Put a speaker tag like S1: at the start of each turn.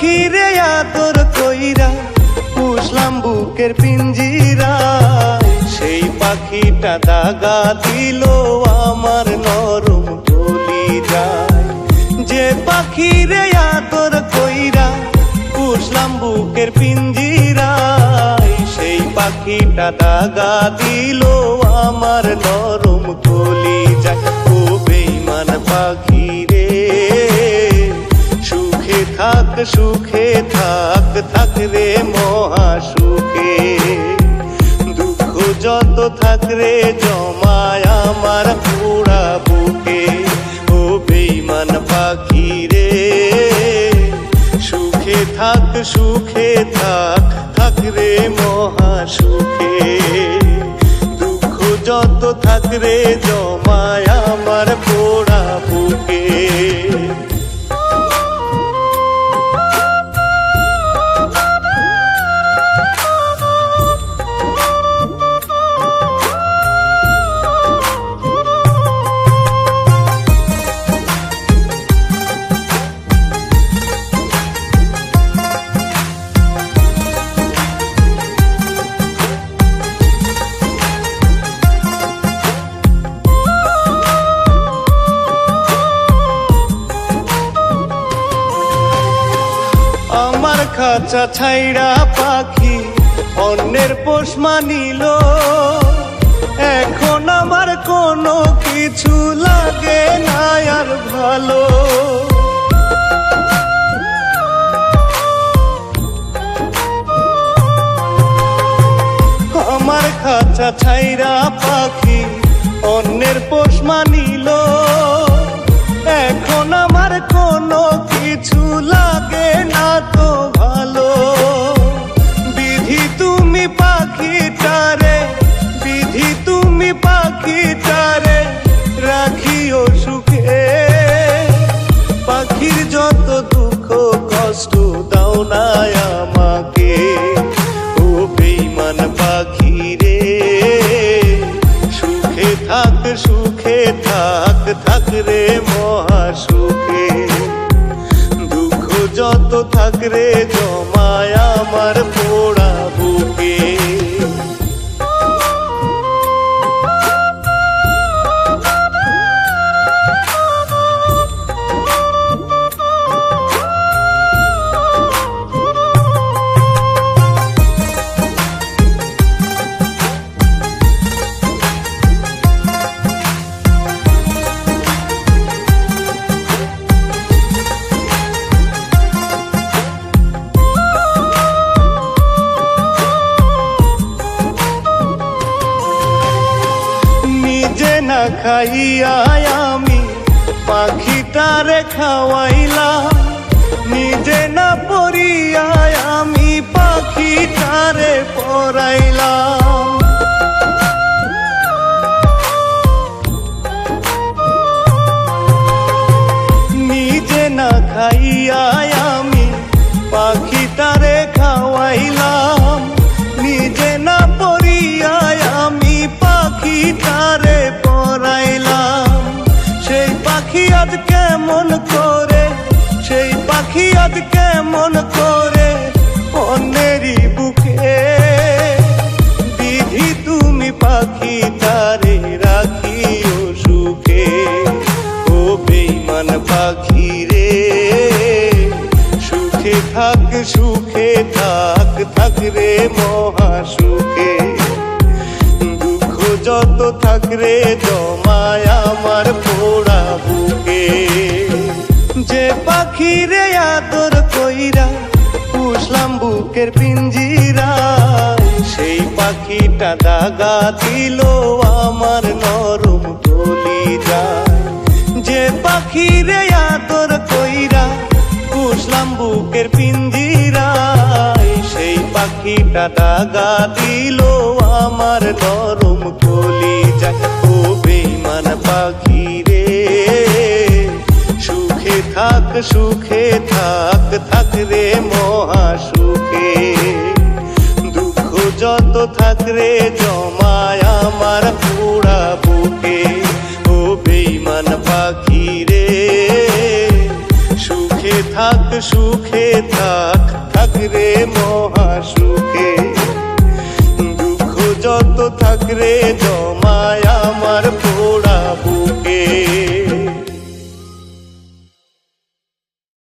S1: পাখি রে আদর কইরা পুষলাম বুকের পিঞ্জিরা। সেই পাখিটা দাগা দিল আমার নরম যায় যে পাখি রে আদর কইরা পুষলাম বুকের পিঞ্জিরা, সেই পাখিটা দাগা দিল আমার নরম কলি যায় ও বেইমান পাখি থাক সুখে, থাক থাক রে মহা সুখে। দুঃখ যত থাক রে, জমায় আমার পুরা বুকে। ও বেইমান পাখি রে, সুখে থাক সুখে থাক থাক রে মহা সুখে। দুঃখ যত থাক রে, জমায় আমার পোড়া বুকে। খাঁচা ছাইড়া পাখি, অন্যের পোষ মানিল। এখন আমার কোনো কিছু লাগে না আর ভালো। আমার খাঁচা ছাইরা পাখি, অন্যের পোষ মানিল। দাও না আমাকে পাখি রে, সুখে থাক সুখে থাক থাক মহা সুখে। দুঃখ যত থাক রে, জমায় আমার পোড়া বুকে। খাইয়া আমি পাখিটারে খাওয়াইলাম। নিজে না পড়িয়া আমি পাখিটারে পড়াইলাম নিজে না খাইয়া পাখি কেমন করে অন্যেরই বুকে। বিধি তুমি পাখি তারে রাখিও সুখে। ও বেইমান পাখি রে, সুখে থাক সুখে থাক থাক রে মহা সুখে দুঃখ যত থাক রে, জমায় আমার পোড়া বুকে। যে পাখিরে আদর কইরা পুষলাম বুকের পিঞ্জিরা, সেই পাখিটা দাগা দিল আমার নরম যায় যে পাখিরে আদর কইরা পুষলাম বুকের পিঞ্জিরা, সেই পাখিটা দাগা দিল আমার নরম কলি যায় ও বেইমান পাখি সুখে থাক থাক রে মহা সুখে। দুঃখ যত থাক রে জমায় আমার পুরা বুকে। ও বেইমান পাখি রে, সুখে থাক সুখে থাক থাক রে মহা সুখে। দুঃখ যত থাক রে